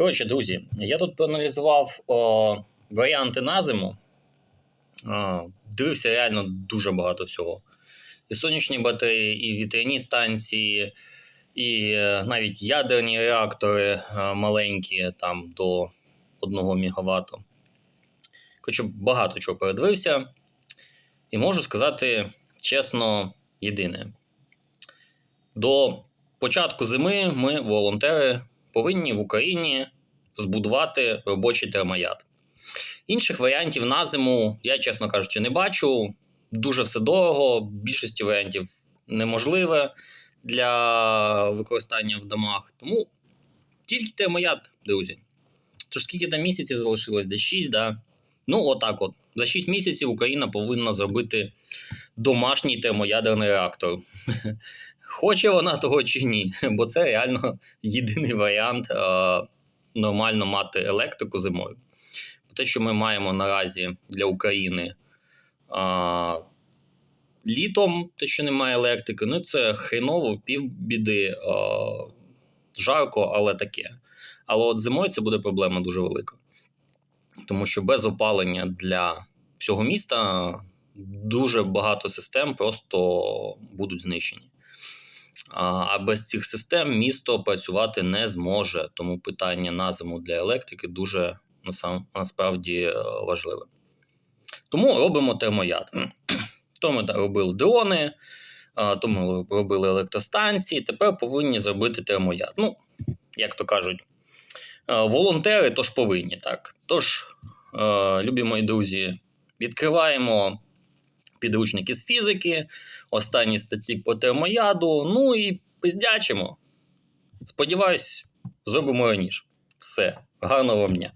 Коротше, друзі, я тут проаналізував о, варіанти на зиму. О, дивився реально дуже багато всього. І сонячні батареї, і вітряні станції, і е, навіть ядерні реактори е, маленькі, там до 1 МВт. Коротше, багато чого передивився. І можу сказати чесно, єдине. До початку зими ми, волонтери, повинні в Україні збудувати робочий термояд. Інших варіантів на зиму я, чесно кажучи, не бачу. Дуже все дорого, більшості варіантів неможливе для використання в домах. Тому тільки термояд, друзі. Тож скільки там місяців залишилось? Десь 6, да? Ну, отак от. За 6 місяців Україна повинна зробити домашній термоядерний реактор. Хоче вона того чи ні, бо це реально єдиний варіант е, нормально мати електрику зимою. Те, що ми маємо наразі для України е, літом, те, що немає електрики, ну це хреново, півбіди, е, жарко, але таке. Але от зимою це буде проблема дуже велика. Тому що без опалення для всього міста дуже багато систем просто будуть знищені. А без цих систем місто працювати не зможе. Тому питання на зиму для електрики дуже насправді е, важливе. Тому робимо термояд. То ми робили дрони, то ми робили електростанції. Тепер повинні зробити термояд. Ну, як то кажуть, волонтери тож повинні. так. Тож, любі мої друзі, відкриваємо підручники з фізики, останні статті по термояду. Ну і пиздячимо. Сподіваюсь, зробимо раніше. Все, гарного вам дня.